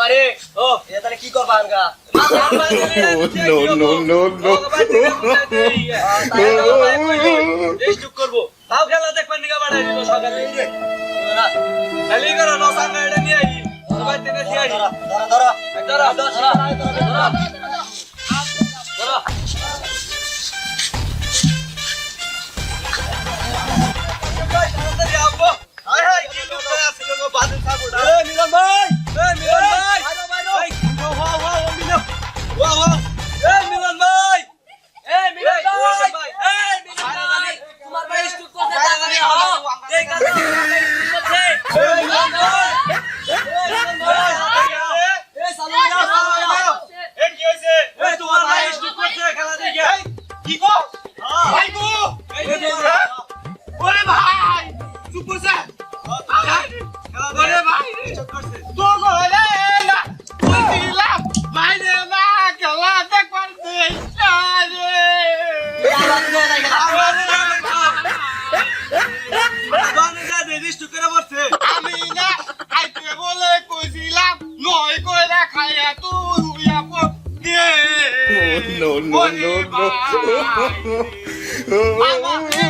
মারে ও এটা তাহলে কি করবা আনগা no, no, no, no. করব তাও খেলা দেখবেন নিকা বাড়াই দিল সকালে খালি করো নসাঙ্গা এটা নিয়ে আই ধরা ধরা ধরা ধরা ধরো ধরো no, no, no, no.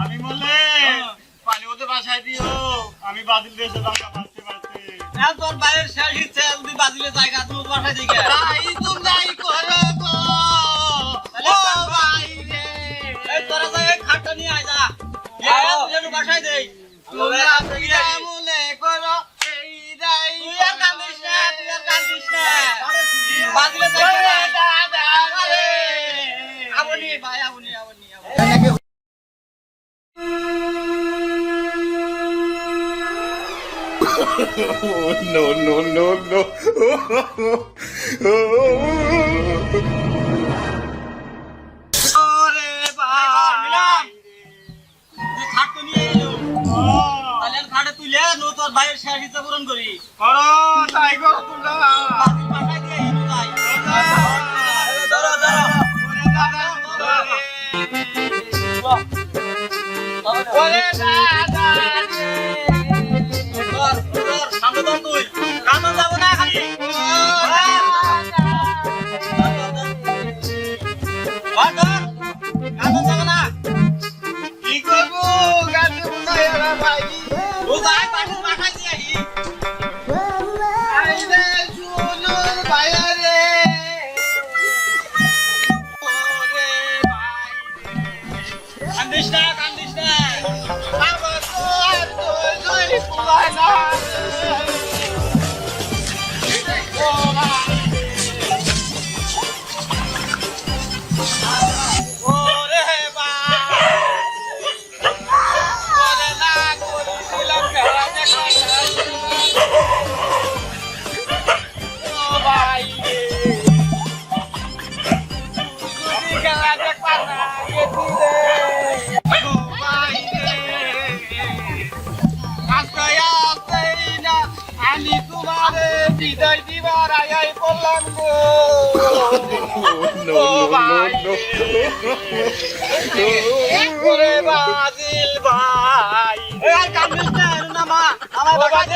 আমি বললে পানি মধ্যে বাসায় দিও আমি বাদিল দেশে দাঙ্গা বাঁচতে বাঁচতে তোর বাইরের শেষ ইচ্ছে যদি বাজিলে জায়গা তুমি বাসায় দিকে। তাই তোমরাই করো গো ও ভাই তোরা জায়গায় খাটটা নিয়ে আয় যা। বাসায় দেই। তোমরা no, no, no, no. তোর ভাইয়ের শেষ ইচ্ছা পূরণ করি। করো তাই করো তোমরা। বাজিল দিয়ে ইনু যাই ধরো ধরো ওরে দাদা। でした。আমি তোমারে বিদায় দিবার আয়াই বললাম গো। no, ভাই no. বাজিল ভাই। এই কামিস না এর নামা আমার ভাই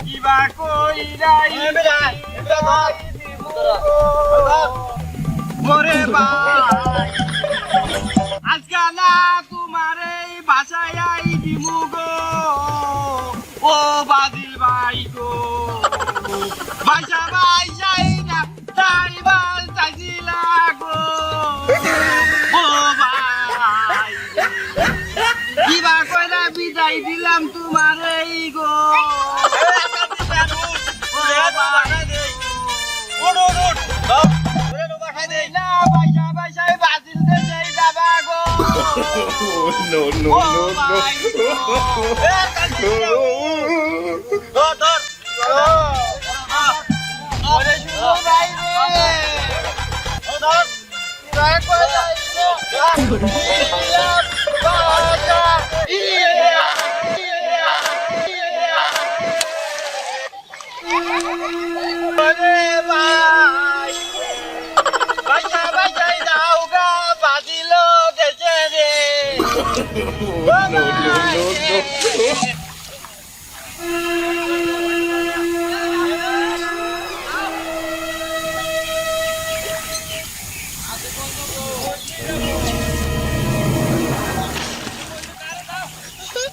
কিবা কই রাই বেড়াই ভাই ওরে কইরা দিলাম তোমার এই গো। ভাই no, no, no, no. ধর